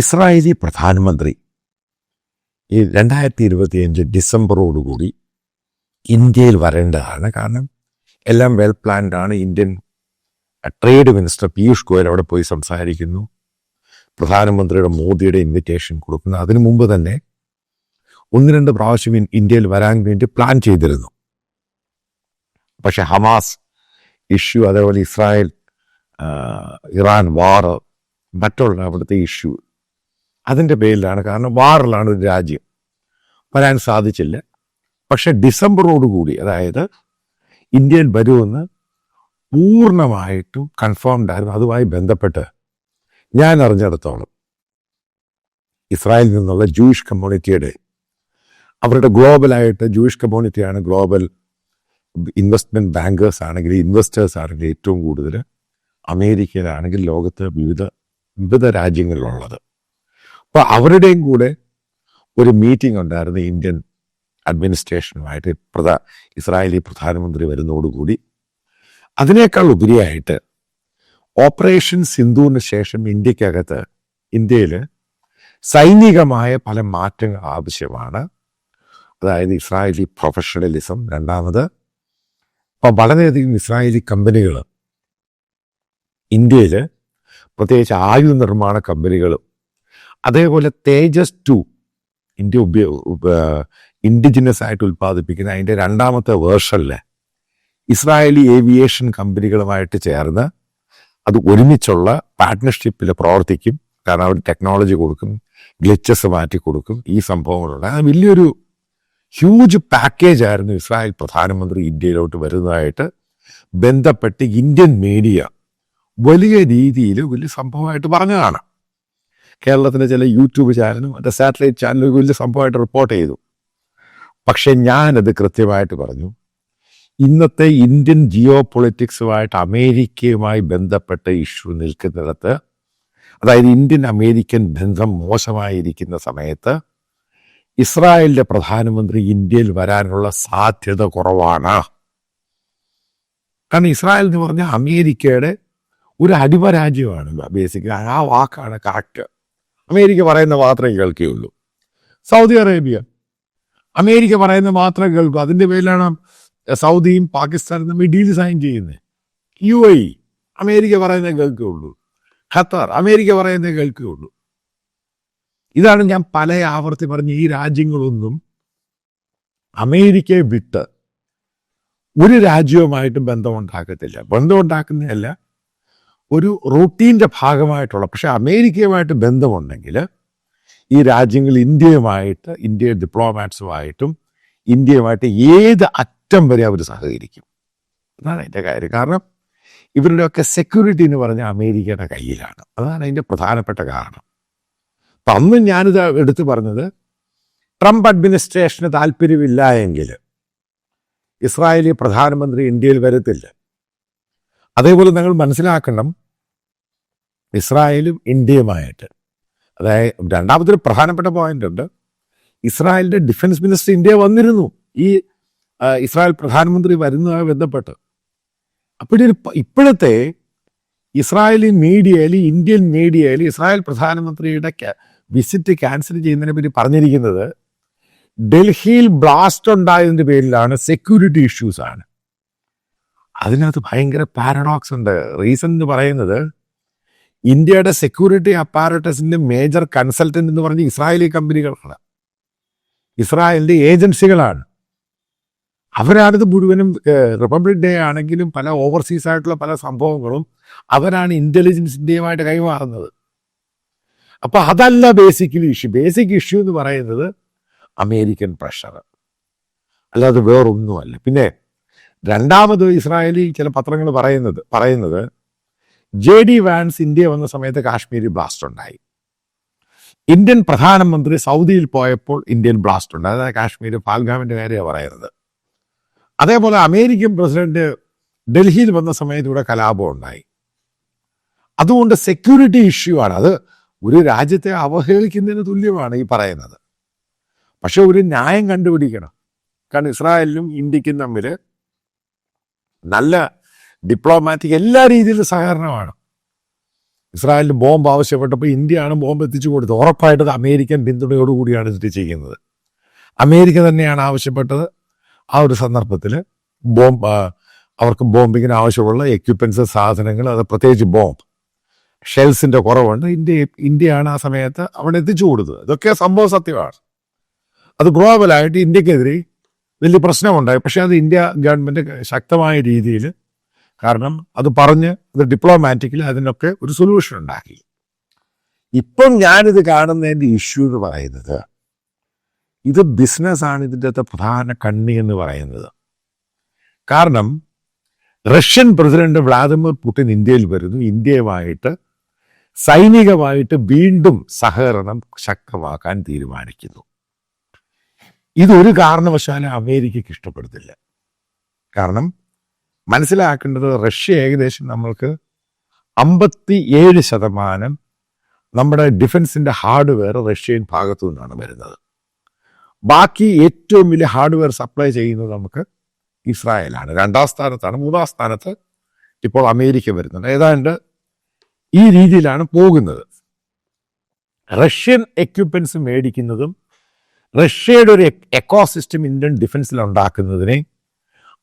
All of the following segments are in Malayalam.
ഇസ്രായേലി പ്രധാനമന്ത്രി. ഈ രണ്ടായിരത്തി ഇരുപത്തിയഞ്ച് ഡിസംബറോടുകൂടി ഇന്ത്യയിൽ വരേണ്ടതാണ്. കാരണം എല്ലാം വെൽ പ്ലാൻഡ് ആണ്. Indian trade minister Piyush Goyal അവിടെ പോയി സംസാരിക്കുന്നു. പ്രധാനമന്ത്രിയുടെ മോദിയുടെ ഇൻവിറ്റേഷൻ കൊടുക്കുന്നു. അതിനു മുമ്പ് തന്നെ ഒന്ന് രണ്ട് പ്രാവശ്യം ഇന്ത്യയിൽ വരാൻ വേണ്ടി പ്ലാൻ ചെയ്തിരുന്നു. പക്ഷെ ഹമാസ് ഇഷ്യൂ അതേപോലെ ഇസ്രായേൽ ഇറാൻ വാർ മറ്റുള്ള അവിടുത്തെ ഇഷ്യൂ അതിന്റെ പേരിലാണ്. കാരണം വാറിലാണ് ഒരു രാജ്യം. വരാൻ സാധിച്ചില്ല. പക്ഷെ ഡിസംബറോടുകൂടി അതായത് ഇന്ത്യയിൽ വരുമെന്ന് പൂർണമായിട്ടും കൺഫേംഡ് ആയിരുന്നു. അതുമായി ബന്ധപ്പെട്ട് ഞാൻ അറിഞ്ഞിടത്തോളം ഇസ്രായേലിൽ നിന്നുള്ള ജൂയിഷ് കമ്മ്യൂണിറ്റിയുടെ അവരുടെ ഗ്ലോബലായിട്ട് ജൂയിഷ് കമ്മ്യൂണിറ്റിയാണ് ഗ്ലോബൽ ഇൻവെസ്റ്റ്മെന്റ് ബാങ്കേഴ്സ് ആണെങ്കിൽ ഇൻവെസ്റ്റേഴ്സ് ആണെങ്കിൽ ഏറ്റവും കൂടുതൽ അമേരിക്കയിലാണെങ്കിൽ ലോകത്ത് വിവിധ വിവിധ രാജ്യങ്ങളിലുള്ളത്. അപ്പോൾ അവരുടെയും കൂടെ ഒരു മീറ്റിംഗ് ഉണ്ടായിരുന്നു ഇന്ത്യൻ അഡ്മിനിസ്ട്രേഷനുമായിട്ട് പ്രധാ ഇസ്രായേലി പ്രധാനമന്ത്രി വരുന്നതോടുകൂടി അതിനേക്കാൾ ഉപരിയായിട്ട് ഓപ്പറേഷൻ സിന്ധുവിന് ശേഷം ഇന്ത്യക്കകത്ത് ഇന്ത്യയിൽ സൈനികമായ പല മാറ്റങ്ങൾ ആവശ്യമാണ്. അതായത് ഇസ്രായേലി പ്രൊഫഷണലിസം രണ്ടാമത്. ഇപ്പം വളരെയധികം ഇസ്രായേലി കമ്പനികൾ ഇന്ത്യയിൽ പ്രത്യേകിച്ച് ആയുധ നിർമ്മാണ കമ്പനികളും അതേപോലെ തേജസ് ടു ഇന്ത്യ ഉപയോ ഇൻഡിജിനസ് ആയിട്ട് ഉൽപ്പാദിപ്പിക്കുന്ന അതിന്റെ രണ്ടാമത്തെ വേർഷനിൽ ഇസ്രായേലി ഏവിയേഷൻ കമ്പനികളുമായിട്ട് ചേർന്ന് അത് ഒരുമിച്ചുള്ള പാർട്ട്ണർഷിപ്പിൽ പ്രവർത്തിക്കും. കാരണം അവർ ടെക്നോളജി കൊടുക്കും ഗ്ലിച്ചസ് മാറ്റി കൊടുക്കും ഈ സംഭവങ്ങളുണ്ട് അത് വലിയൊരു ഹ്യൂജ് പാക്കേജ് ആയിരുന്നു ഇസ്രായേൽ പ്രധാനമന്ത്രി ഇന്ത്യയിലോട്ട് വരുന്നതായിട്ട് ബന്ധപ്പെട്ട് ഇന്ത്യൻ മീഡിയ വലിയ രീതിയിൽ വലിയ സംഭവമായിട്ട് പറഞ്ഞതാണ്. കേരളത്തിലെ ചില യൂട്യൂബ് ചാനലും എന്റെ സാറ്റലൈറ്റ് ചാനലും വലിയ സംഭവമായിട്ട് റിപ്പോർട്ട് ചെയ്തു. പക്ഷെ ഞാനത് കൃത്യമായിട്ട് പറഞ്ഞു. ഇന്നത്തെ ഇന്ത്യൻ ജിയോ പൊളിറ്റിക്സുമായിട്ട് അമേരിക്കയുമായി ബന്ധപ്പെട്ട ഇഷ്യൂ നിൽക്കുന്നിടത്ത് അതായത് ഇന്ത്യൻ അമേരിക്കൻ ബന്ധം മോശമായിരിക്കുന്ന സമയത്ത് ഇസ്രായേലിന്റെ പ്രധാനമന്ത്രി ഇന്ത്യയിൽ വരാനുള്ള സാധ്യത കുറവാണ്. കാരണം ഇസ്രായേൽ എന്ന് പറഞ്ഞാൽ അമേരിക്കയുടെ ഒരു അടിമ ബേസിക്കലി ആ വാക്കാണ് കറക്റ്റ് അമേരിക്ക പറയുന്ന മാത്രമേ കേൾക്കുകയുള്ളൂ. Saudi Arabia. അമേരിക്ക പറയുന്ന മാത്രമേ കേൾക്കൂ. അതിന്റെ പേരിലാണ് സൗദിയും പാകിസ്ഥാനും തമ്മിൽ ഡീൽ സൈൻ ചെയ്യുന്നത്. യു ഐ അമേരിക്ക പറയുന്നത് കേൾക്കുകയുള്ളൂ. ഖത്തർ. അമേരിക്ക പറയുന്നത് കേൾക്കുകയുള്ളൂ. ഇതാണ് ഞാൻ പല ആവർത്തി പറഞ്ഞ ഈ രാജ്യങ്ങളൊന്നും അമേരിക്കയെ വിട്ട് ഒരു രാജ്യവുമായിട്ടും ബന്ധമുണ്ടാക്കത്തില്ല. ബന്ധമുണ്ടാക്കുന്നതല്ല ഒരു റൂട്ടീന്റെ ഭാഗമായിട്ടുള്ള പക്ഷേ അമേരിക്കയുമായിട്ട് ബന്ധമുണ്ടെങ്കിൽ ഈ രാജ്യങ്ങൾ ഇന്ത്യയുമായിട്ട് ഇന്ത്യ ഡിപ്ലോമാറ്റ്സുമായിട്ടും ഇന്ത്യയുമായിട്ട് ഏത് അറ്റം വരെ അവർ സഹകരിക്കും. അതാണ് അതിന്റെ കാര്യം. കാരണം ഇവരുടെയൊക്കെ സെക്യൂരിറ്റി എന്ന് പറഞ്ഞാൽ അമേരിക്കയുടെ കയ്യിലാണ്. അതാണ് അതിന്റെ പ്രധാനപ്പെട്ട കാരണം. അപ്പം അന്ന് ഞാനിത് എടുത്തു പറഞ്ഞത് ട്രംപ് അഡ്മിനിസ്ട്രേഷന് താല്പര്യമില്ല എങ്കിൽ ഇസ്രായേലി പ്രധാനമന്ത്രി ഇന്ത്യയിൽ വരത്തില്ല. അതേപോലെ നിങ്ങൾ മനസ്സിലാക്കണം ഇസ്രായേലും ഇന്ത്യയുമായിട്ട്. അതായത് രണ്ടാമതൊരു പ്രധാനപ്പെട്ട പോയിന്റ് ഉണ്ട് ഇസ്രായേലിന്റെ ഡിഫൻസ് മിനിസ്റ്റർ ഇന്ത്യ വന്നിരുന്നു. ഈ ഇസ്രായേൽ പ്രധാനമന്ത്രി വരുന്നതുമായി ബന്ധപ്പെട്ട്. അപ്പോഴൊരു ഇപ്പോഴത്തെ ഇസ്രായേലി മീഡിയയിൽ ഇന്ത്യൻ മീഡിയയിൽ ഇസ്രായേൽ പ്രധാനമന്ത്രിയുടെ വിസിറ്റ് ക്യാൻസൽ ചെയ്യുന്നതിനെ പറ്റി പറഞ്ഞിരിക്കുന്നത് ഡൽഹിയിൽ ബ്ലാസ്റ്റ് ഉണ്ടായതിന്റെ പേരിലാണ് സെക്യൂരിറ്റി ഇഷ്യൂസാണ് അതിനകത്ത് ഭയങ്കര പാരഡോക്സ് ഉണ്ട്. റീസൺ എന്ന് പറയുന്നത് ഇന്ത്യയുടെ സെക്യൂരിറ്റി അപ്പാരറ്റസിന്റെ മേജർ കൺസൾട്ടന്റ് എന്ന് പറഞ്ഞ ഇസ്രായേലി കമ്പനികളാണ് ഇസ്രായേലിന്റെ ഏജൻസികളാണ് അവരാണിത് മുഴുവനും റിപ്പബ്ലിക് ഡേ ആണെങ്കിലും പല ഓവർസീസ് ആയിട്ടുള്ള പല സംഭവങ്ങളും അവരാണ് ഇന്റലിജൻസിന്റെയുമായിട്ട് കൈമാറുന്നത്. അപ്പൊ അതല്ല ബേസിക്കലി ഇഷ്യൂ ബേസിക് ഇഷ്യൂ എന്ന് പറയുന്നത് അമേരിക്കൻ പ്രഷർ അല്ലാതെ വേറൊന്നുമല്ല. പിന്നെ രണ്ടാമത് ഇസ്രായേലി ചില പത്രങ്ങൾ പറയുന്നത് പറയുന്നത് ജെ ഡി വാൻസ് ഇന്ത്യ വന്ന സമയത്ത് കാശ്മീരിൽ ബ്ലാസ്റ്റ് ഉണ്ടായി. ഇന്ത്യൻ പ്രധാനമന്ത്രി സൗദിയിൽ പോയപ്പോൾ ഇന്ത്യൻ ബ്ലാസ്റ്റ് ഉണ്ട്. അതായത് കാശ്മീർ പാൽഗാമിന്റെ കാര്യമാണ് പറയുന്നത്. അതേപോലെ അമേരിക്കൻ പ്രസിഡന്റ് ഡൽഹിയിൽ വന്ന സമയത്ത് ഇവിടെ കലാപം ഉണ്ടായി. അതുകൊണ്ട് സെക്യൂരിറ്റി ഇഷ്യൂ ആണ്. അത് ഒരു രാജ്യത്തെ അവഹേളിക്കുന്നതിന് തുല്യമാണ് ഈ പറയുന്നത്. പക്ഷെ ഒരു ന്യായം കണ്ടുപിടിക്കണം. കാരണം ഇസ്രായേലിനും ഇന്ത്യക്കും തമ്മിൽ നല്ല ഡിപ്ലോമാറ്റിക് എല്ലാ രീതിയിലും സഹകരണമാണ്. ഇസ്രായേലിന് ബോംബ് ആവശ്യപ്പെട്ടപ്പോൾ ഇന്ത്യയാണ് ബോംബ് എത്തിച്ചു കൊടുത്തത്. ഉറപ്പായിട്ടും അമേരിക്കൻ പിന്തുണയോടുകൂടിയാണ് ഇത് ചെയ്യുന്നത്. അമേരിക്ക തന്നെയാണ് ആവശ്യപ്പെട്ടത്. ആ ഒരു സന്ദർഭത്തിൽ ബോംബ് അവർക്ക് ബോംബിങ്ങിന് ആവശ്യമുള്ള എക്യുപ്മെൻസ് സാധനങ്ങൾ അത് പ്രത്യേകിച്ച് ബോംബ് ഷെൽസിന്റെ കുറവുണ്ട് ഇന്ത്യ ഇന്ത്യയാണ് ആ സമയത്ത് അവിടെ എത്തിച്ചു കൊടുത്തത്. ഇതൊക്കെ സംഭവ സത്യമാണ്. അത് ഗ്ലോബലായിട്ട് ഇന്ത്യക്കെതിരെ വലിയ പ്രശ്നമുണ്ടായി. പക്ഷെ അത് ഇന്ത്യ ഗവൺമെന്റ് ശക്തമായ രീതിയിൽ കാരണം അത് പറഞ്ഞ് അത് ഡിപ്ലോമാറ്റിക്കലി അതിനൊക്കെ ഒരു സൊല്യൂഷൻ ഉണ്ടാക്കി. ഇപ്പം ഞാനിത് കാണുന്നതിന്റെ ഇഷ്യൂ എന്ന് പറയുന്നത് ഇത് ബിസിനസ്സാണ് ഇതിന്റെ അകത്തെ പ്രധാന കണ്ണി എന്ന് പറയുന്നത്. കാരണം റഷ്യൻ പ്രസിഡന്റ് വ്ളാദിമിർ പുടിൻ ഇന്ത്യയിൽ വരുന്നു. ഇന്ത്യയുമായിട്ട് സൈനികമായിട്ട് വീണ്ടും സഹകരണം ശക്തമാക്കാൻ തീരുമാനിക്കുന്നു. ഇതൊരു കാരണവശാലും അമേരിക്കയ്ക്ക് ഇഷ്ടപ്പെടുത്തില്ല. കാരണം മനസ്സിലാക്കേണ്ടത് റഷ്യ ഏകദേശം നമ്മൾക്ക് അമ്പത്തി ഏഴ് ശതമാനം നമ്മുടെ ഡിഫൻസിന്റെ ഹാർഡ്വെയർ റഷ്യൻ ഭാഗത്തു നിന്നാണ് വരുന്നത്. ബാക്കി ഏറ്റവും വലിയ ഹാർഡ്വെയർ സപ്ലൈ ചെയ്യുന്നത് നമുക്ക് ഇസ്രായേലാണ്. രണ്ടാം സ്ഥാനത്താണ്. മൂന്നാം സ്ഥാനത്ത് ഇപ്പോൾ അമേരിക്ക വരുന്നുണ്ട്. ഏതാണ്ട് ഈ രീതിയിലാണ് പോകുന്നത്. റഷ്യൻ എക്യുപ്മെൻസ് മേടിക്കുന്നതും റഷ്യയുടെ ഒരു എക്കോസിസ്റ്റം ഇന്ത്യൻ ഡിഫൻസിൽ ഉണ്ടാക്കുന്നതിനെ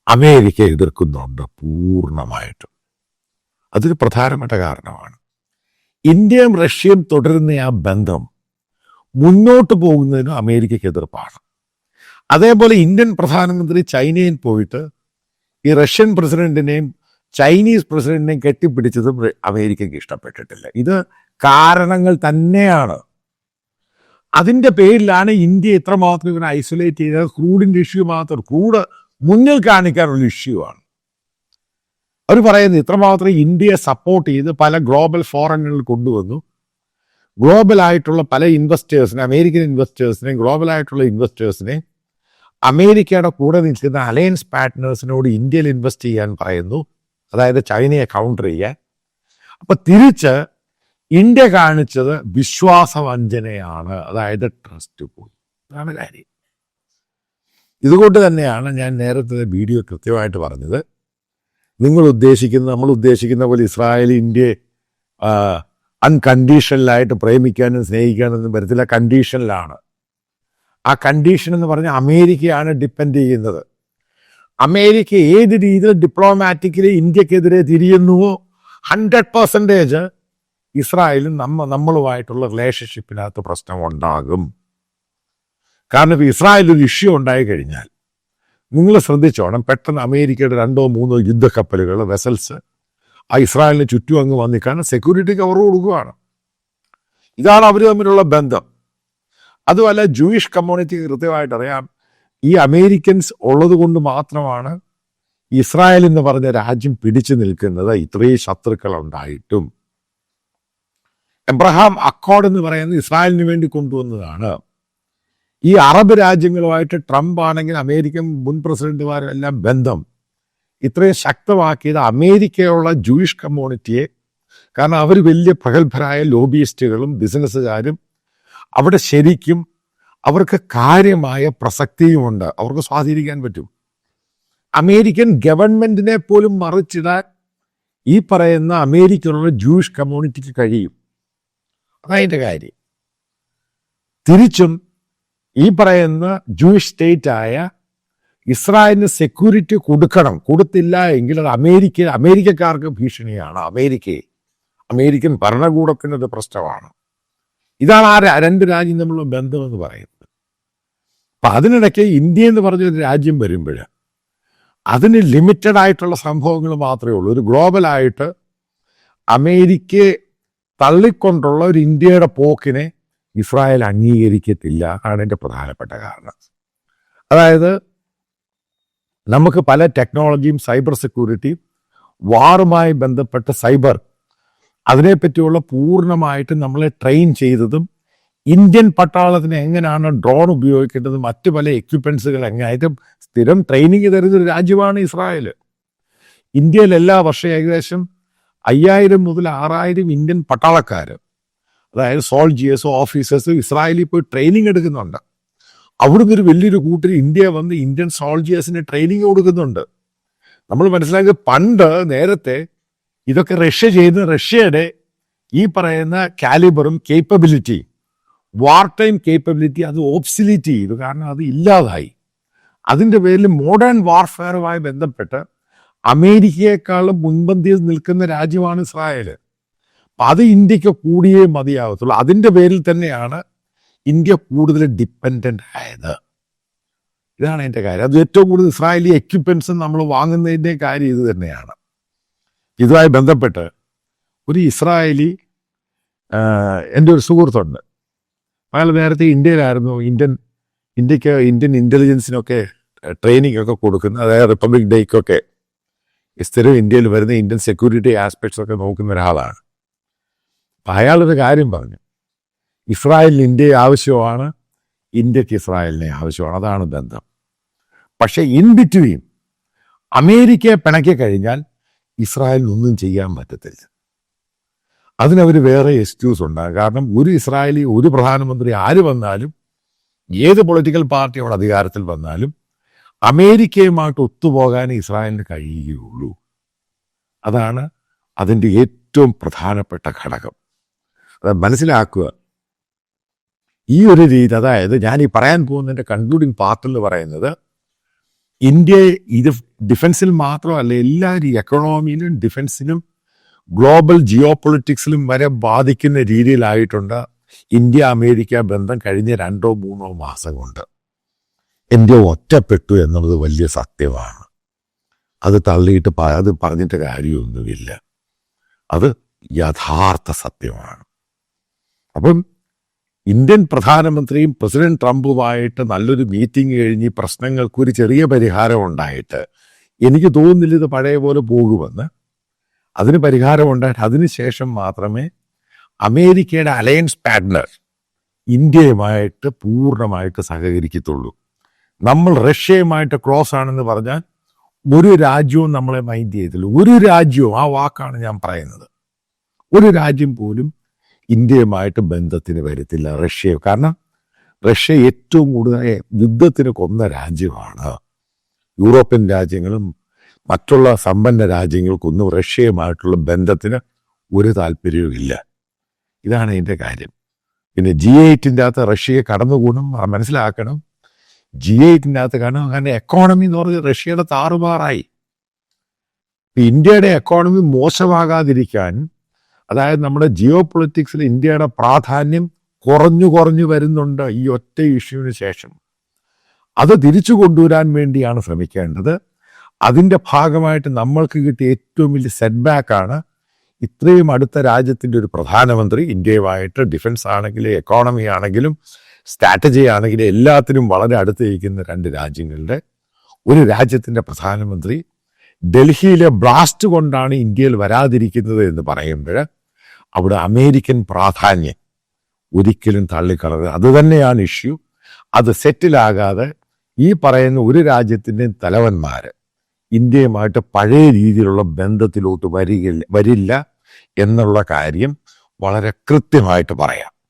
അമേരിക്ക എതിർക്കുന്നുണ്ട് പൂർണമായിട്ടും. അതൊരു പ്രധാനപ്പെട്ട കാരണമാണ്. ഇന്ത്യയും റഷ്യയും തുടരുന്ന ആ ബന്ധം മുന്നോട്ട് പോകുന്നതിനും അമേരിക്കയ്ക്ക് എതിർപ്പാണ്. അതേപോലെ ഇന്ത്യൻ പ്രധാനമന്ത്രി ചൈനയിൽ പോയിട്ട് ഈ റഷ്യൻ പ്രസിഡന്റിനെയും ചൈനീസ് പ്രസിഡന്റിനെയും കെട്ടിപ്പിടിച്ചതും അമേരിക്കയ്ക്ക് ഇഷ്ടപ്പെട്ടിട്ടില്ല. ഇത് കാരണങ്ങൾ തന്നെയാണ്. അതിന്റെ പേരിലാണ് ഇന്ത്യ ഇത്രമാത്രം ഇവനെ ഐസൊലേറ്റ് ചെയ്തത്. ക്രൂഡിന്റെ ഇഷ്യൂ മാത്രം. ക്രൂഡ് മുന്നിൽ കാണിക്കാനുള്ള ഇഷ്യൂ ആണ്. അവർ പറയുന്നത് ഇത്രമാത്രം ഇന്ത്യയെ സപ്പോർട്ട് ചെയ്ത് പല ഗ്ലോബൽ ഫോറങ്ങളിൽ കൊണ്ടുവന്നു. ഗ്ലോബൽ ആയിട്ടുള്ള പല ഇൻവെസ്റ്റേഴ്സിനെ അമേരിക്കൻ ഇൻവെസ്റ്റേഴ്സിനെ ഗ്ലോബൽ ആയിട്ടുള്ള ഇൻവെസ്റ്റേഴ്സിനെ അമേരിക്കയുടെ കൂടെ നിൽക്കുന്ന അലയൻസ് പാർട്ട്നേഴ്സിനോട് ഇന്ത്യയിൽ ഇൻവെസ്റ്റ് ചെയ്യാൻ പറയുന്നു. അതായത് ചൈനയെ കൗണ്ടർ ചെയ്യാൻ. അപ്പൊ തിരിച്ച് ഇന്ത്യ കാണിച്ചത് വിശ്വാസവഞ്ചനയാണ്. അതായത് ട്രസ്റ്റ് പോയി അതാണ് കാര്യം. ഇതുകൊണ്ട് തന്നെയാണ് ഞാൻ നേരത്തെ വീഡിയോ കൃത്യമായിട്ട് പറഞ്ഞത്. നിങ്ങൾ ഉദ്ദേശിക്കുന്ന നമ്മൾ ഉദ്ദേശിക്കുന്ന പോലെ ഇസ്രായേൽ ഇന്ത്യയെ അൺകണ്ടീഷണലായിട്ട് പ്രേമിക്കാനും സ്നേഹിക്കാനൊന്നും വരത്തില്ല. കണ്ടീഷനിലാണ് ആ കണ്ടീഷൻ എന്ന് പറഞ്ഞാൽ അമേരിക്കയാണ് ഡിപ്പെൻഡ് ചെയ്യുന്നത്. അമേരിക്ക ഏത് രീതിയിൽ ഡിപ്ലോമാറ്റിക്കലി ഇന്ത്യക്കെതിരെ തിരിയുന്നുവോ ഹൺഡ്രഡ് പെർസെന്റേജ് ഇസ്രായേലും നമ്മ നമ്മളുമായിട്ടുള്ള റിലേഷൻഷിപ്പിനകത്ത് പ്രശ്നം ഉണ്ടാകും കാരണം ഇപ്പോൾ ഇസ്രായേൽ ഒരു ഇഷ്യൂ ഉണ്ടായി കഴിഞ്ഞാൽ നിങ്ങൾ ശ്രദ്ധിച്ചോണം പെട്ടെന്ന് അമേരിക്കയുടെ രണ്ടോ മൂന്നോ യുദ്ധക്കപ്പലുകൾ വെസൽസ് ആ ഇസ്രായേലിന് ചുറ്റും അങ്ങ് വന്നിക്കാണ് സെക്യൂരിറ്റി കവർ കൊടുക്കുകയാണ് ഇതാണ് അവർ തമ്മിലുള്ള ബന്ധം. അതുമല്ല ജൂയിഷ് കമ്മ്യൂണിറ്റി കൃത്യമായിട്ട് അറിയാം ഈ അമേരിക്കൻസ് ഉള്ളത് കൊണ്ട് മാത്രമാണ് ഇസ്രായേൽ എന്ന് പറഞ്ഞ രാജ്യം പിടിച്ചു നിൽക്കുന്നത് ഇത്രയും ശത്രുക്കൾ ഉണ്ടായിട്ടും എബ്രഹാം അക്കോർഡ് എന്ന് പറയുന്നത് ഇസ്രായേലിന് വേണ്ടി കൊണ്ടുവന്നതാണ്. ഈ അറബ് രാജ്യങ്ങളുമായിട്ട് ട്രംപ് ആണെങ്കിൽ അമേരിക്കൻ മുൻ പ്രസിഡന്റുമാരും എല്ലാം ബന്ധം. ഇത്രയും ശക്തമാക്കിയത് അമേരിക്കയുള്ള ജൂയിഷ് കമ്മ്യൂണിറ്റിയെ. കാരണം അവർ വലിയ പ്രഗത്ഭരായ ലോബിയിസ്റ്റുകളും ബിസിനസ്സുകാരും അവിടെ ശരിക്കും അവർക്ക് കാര്യമായ പ്രസക്തിയുമുണ്ട്. അവർക്ക് സ്വാധീനിക്കാൻ പറ്റും. അമേരിക്കൻ ഗവൺമെന്റിനെ പോലും മറിച്ചിടാൻ ഈ പറയുന്ന അമേരിക്കയിലുള്ള ജൂയിഷ് കമ്മ്യൂണിറ്റിക്ക് കഴിയും. അതതിന്റെ കാര്യം. തിരിച്ചും ഈ പറയുന്ന ജൂയിഷ് സ്റ്റേറ്റ് ആയ ഇസ്രായേലിന് സെക്യൂരിറ്റി കൊടുക്കണം. കൊടുത്തില്ല എങ്കിൽ അത് അമേരിക്ക അമേരിക്കക്കാർക്ക് ഭീഷണിയാണ്. അമേരിക്കയെ അമേരിക്കൻ ഭരണകൂടത്തിന്റെ ഒരു പ്രശ്നമാണ്. ഇതാണ് ആ രണ്ട് രാജ്യം തമ്മിലുള്ള ബന്ധമെന്ന് പറയുന്നത്. അപ്പം അതിനിടയ്ക്ക് ഇന്ത്യ എന്ന് പറഞ്ഞൊരു രാജ്യം വരുമ്പോൾ അതിന് ലിമിറ്റഡ് ആയിട്ടുള്ള സംഭവങ്ങൾ മാത്രമേ ഉള്ളൂ. ഒരു ഗ്ലോബലായിട്ട് അമേരിക്കയെ തള്ളിക്കൊണ്ടുള്ള ഒരു ഇന്ത്യയുടെ പോക്കിനെ ഇസ്രായേൽ അംഗീകരിക്കത്തില്ല ആണ് എന്റെ പ്രധാനപ്പെട്ട കാരണം. അതായത് നമുക്ക് പല ടെക്നോളജിയും സൈബർ സെക്യൂരിറ്റിയും വാറുമായി ബന്ധപ്പെട്ട സൈബർ അതിനെപ്പറ്റിയുള്ള പൂർണമായിട്ട് നമ്മളെ ട്രെയിൻ ചെയ്തതും ഇന്ത്യൻ പട്ടാളത്തിന് എങ്ങനെയാണ് ഡ്രോൺ ഉപയോഗിക്കേണ്ടത് മറ്റു പല എക്യുപ്മെൻസുകൾ എങ്ങനെയായിട്ട് സ്ഥിരം ട്രെയിനിങ് തരുന്ന ഒരു രാജ്യമാണ് ഇസ്രായേൽ. ഇന്ത്യയിൽ എല്ലാ വർഷവും ഏകദേശം അയ്യായിരം മുതൽ ആറായിരം ഇന്ത്യൻ പട്ടാളക്കാർ അതായത് സോൾജിയേഴ്സ് ഓഫീസേഴ്സ് ഇസ്രായേലിൽ പോയി ട്രെയിനിങ് എടുക്കുന്നുണ്ട്. അവിടുന്ന് ഒരു വലിയൊരു കൂട്ടർ ഇന്ത്യ വന്ന് ഇന്ത്യൻ സോൾജിയേഴ്സിന് ട്രെയിനിങ് കൊടുക്കുന്നുണ്ട്. നമ്മൾ മനസ്സിലാക്കിയത് പണ്ട് നേരത്തെ ഇതൊക്കെ റഷ്യ ചെയ്യുന്ന റഷ്യയുടെ ഈ പറയുന്ന കാലിബറും കേപ്പബിലിറ്റി വാർ ടൈം കേപ്പബിലിറ്റി അത് ഓബ്സിലിറ്റി ചെയ്തു. കാരണം അത് ഇല്ലാതായി. അതിന്റെ പേരിൽ മോഡേൺ വാർഫെയറുമായി ബന്ധപ്പെട്ട് അമേരിക്കയെക്കാളും മുൻപന്തിയിൽ നിൽക്കുന്ന രാജ്യമാണ് ഇസ്രായേൽ അപ്പം അത് ഇന്ത്യയ്ക്ക് കൂടിയേ മതിയാകത്തുള്ളൂ അതിന്റെ പേരിൽ തന്നെയാണ് ഇന്ത്യ കൂടുതൽ ഡിപ്പെൻഡന്റ് ആയത്. ഇതാണ് എന്റെ കാര്യം. അത് ഏറ്റവും കൂടുതൽ ഇസ്രായേലി എക്യുപ്മെൻസ് നമ്മൾ വാങ്ങുന്നതിന്റെ കാര്യം ഇത് തന്നെയാണ്. ഇതുമായി ബന്ധപ്പെട്ട് ഒരു ഇസ്രായേലി എന്റെ ഒരു സുഹൃത്തുണ്ട്. അയാൾ നേരത്തെ ഇന്ത്യയിലായിരുന്നു. ഇന്ത്യൻ ഇന്ത്യയ്ക്ക് ഇന്ത്യൻ ഇന്റലിജൻസിനൊക്കെ ട്രെയിനിങ് ഒക്കെ കൊടുക്കുന്ന. അതായത് റിപ്പബ്ലിക് ഡേക്കൊക്കെ സ്ഥിരം ഇന്ത്യയിൽ വരുന്ന ഇന്ത്യൻ സെക്യൂരിറ്റി ആസ്പെക്ട്സ് ഒക്കെ നോക്കുന്ന ഒരാളാണ്. അപ്പം അയാളൊരു കാര്യം പറഞ്ഞു. ഇസ്രായേലിന് ഇന്ത്യയെ ആവശ്യമാണ് ഇന്ത്യയ്ക്ക് ഇസ്രായേലിനെ ആവശ്യമാണ്. അതാണ് ബന്ധം. പക്ഷേ ഇൻ ബിറ്റ്വീൻ അമേരിക്കയെ പിണക്കി കഴിഞ്ഞാൽ ഇസ്രായേലിനൊന്നും ചെയ്യാൻ പറ്റത്തില്ല. അതിനവർ വേറെ എക്സ്ക്യൂസ് ഉണ്ടാകും. കാരണം ഒരു ഇസ്രായേലി ഒരു പ്രധാനമന്ത്രി ആര് വന്നാലും ഏത് പൊളിറ്റിക്കൽ പാർട്ടിയോട് അധികാരത്തിൽ വന്നാലും അമേരിക്കയുമായിട്ട് ഒത്തുപോകാൻ ഇസ്രായേലിന് കഴിയുകയുള്ളൂ. അതാണ് അതിന്റെ ഏറ്റവും പ്രധാനപ്പെട്ട ഘടകം. അത് മനസ്സിലാക്കുക. ഈ ഒരു രീതി അതായത് ഞാൻ ഈ പറയാൻ പോകുന്നതിന്റെ കൺക്ലൂഡിങ് പാർട്ട് എന്ന് പറയുന്നത് ഇന്ത്യ ഇത് ഡിഫൻസിൽ മാത്രമല്ല എല്ലാ എക്കണോമിയിലും ഡിഫൻസിനും ഗ്ലോബൽ ജിയോ പൊളിറ്റിക്സിലും വരെ ബാധിക്കുന്ന രീതിയിലായിട്ടുണ്ട് ഇന്ത്യ അമേരിക്ക ബന്ധം കഴിഞ്ഞ രണ്ടോ മൂന്നോ മാസം കൊണ്ട്. ഇന്ത്യ ഒറ്റപ്പെട്ടു എന്നുള്ളത് വലിയ സത്യമാണ്. അത് തള്ളിയിട്ട് അത് പറഞ്ഞിട്ട് കാര്യമൊന്നുമില്ല. അത് യഥാർത്ഥ സത്യമാണ്. അപ്പം ഇന്ത്യൻ പ്രധാനമന്ത്രിയും പ്രസിഡന്റ് ട്രംപുമായിട്ട് നല്ലൊരു മീറ്റിംഗ് കഴിഞ്ഞ് ഈ പ്രശ്നങ്ങൾക്ക് ഒരു ചെറിയ പരിഹാരം ഉണ്ടായിട്ട് എനിക്ക് തോന്നുന്നില്ല ഇത് പഴയ പോലെ പോകുമെന്ന്. അതിന് പരിഹാരം ഉണ്ടായിട്ട് അതിനുശേഷം മാത്രമേ അമേരിക്കയുടെ അലയൻസ് പാർട്ട്ണർ ഇന്ത്യയുമായിട്ട് പൂർണമായിട്ട് സഹകരിക്കത്തുള്ളൂ. നമ്മൾ റഷ്യയുമായിട്ട് ക്രോസ് ആണെന്ന് പറഞ്ഞാൽ ഒരു രാജ്യവും നമ്മളെ മൈൻഡ് ചെയ്തില്ല ഒരു രാജ്യവും ആ വാക്കാണ് ഞാൻ പറയുന്നത്. ഒരു രാജ്യം പോലും ഇന്ത്യയുമായിട്ട് ബന്ധത്തിന് വരത്തില്ല റഷ്യ കാരണം റഷ്യ ഏറ്റവും കൂടുതൽ യുദ്ധത്തിന് കൊന്ന രാജ്യമാണ്. യൂറോപ്യൻ രാജ്യങ്ങളും മറ്റുള്ള സമ്പന്ന രാജ്യങ്ങൾക്കൊന്നും റഷ്യയുമായിട്ടുള്ള ബന്ധത്തിന് ഒരു താല്പര്യവും ഇല്ല. ഇതാണ് ഇതിന്റെ കാര്യം. പിന്നെ ജി എയ്റ്റിന്റെ അകത്ത് റഷ്യയെ കടന്നുകൂടും മനസ്സിലാക്കണം. ജി എയ്റ്റിന്റെ അകത്ത് കാരണം അങ്ങനെ എക്കോണമി എന്ന് പറഞ്ഞ് റഷ്യയുടെ താറുമാറായി. ഇന്ത്യയുടെ എക്കോണമി മോശമാകാതിരിക്കാൻ അതായത് നമ്മുടെ ജിയോ പൊളിറ്റിക്സിൽ ഇന്ത്യയുടെ പ്രാധാന്യം കുറഞ്ഞു കുറഞ്ഞു വരുന്നുണ്ട് ഈ ഒറ്റ ഇഷ്യൂവിന് ശേഷം. അത് തിരിച്ചു കൊണ്ടുവരാൻ വേണ്ടിയാണ് ശ്രമിക്കേണ്ടത്. അതിന്റെ ഭാഗമായിട്ട് നമ്മൾക്ക് കിട്ടിയ ഏറ്റവും വലിയ സെറ്റ് ബാക്കാണ് ഇത്രയും അടുത്ത രാജ്യത്തിന്റെ ഒരു പ്രധാനമന്ത്രി ഇന്ത്യയുമായിട്ട് ഡിഫൻസ് ആണെങ്കിലും എക്കോണമി ആണെങ്കിലും സ്ട്രാറ്റജി ആണെങ്കിൽ എല്ലാത്തിനും വളരെ അടുത്ത് ഇരിക്കുന്ന രണ്ട് രാജ്യങ്ങളുടെ. ഒരു രാജ്യത്തിന്റെ പ്രധാനമന്ത്രി ഡൽഹിയിലെ ബ്ലാസ്റ്റ് കൊണ്ടാണ് ഇന്ത്യയിൽ വരാതിരിക്കുന്നത് എന്ന് പറയുമ്പോൾ അവിടെ അമേരിക്കൻ പ്രാധാന്യം ഒരിക്കലും തള്ളിക്കളത് അത് തന്നെയാണ് ഇഷ്യൂ. അത് സെറ്റിലാകാതെ ഈ പറയുന്ന ഒരു രാജ്യത്തിന്റെ തലവന്മാർ ഇന്ത്യയുമായിട്ട് പഴയ രീതിയിലുള്ള ബന്ധത്തിലോട്ട് വരികില്ല വരില്ല എന്നുള്ള കാര്യം വളരെ കൃത്യമായിട്ട് പറയാം.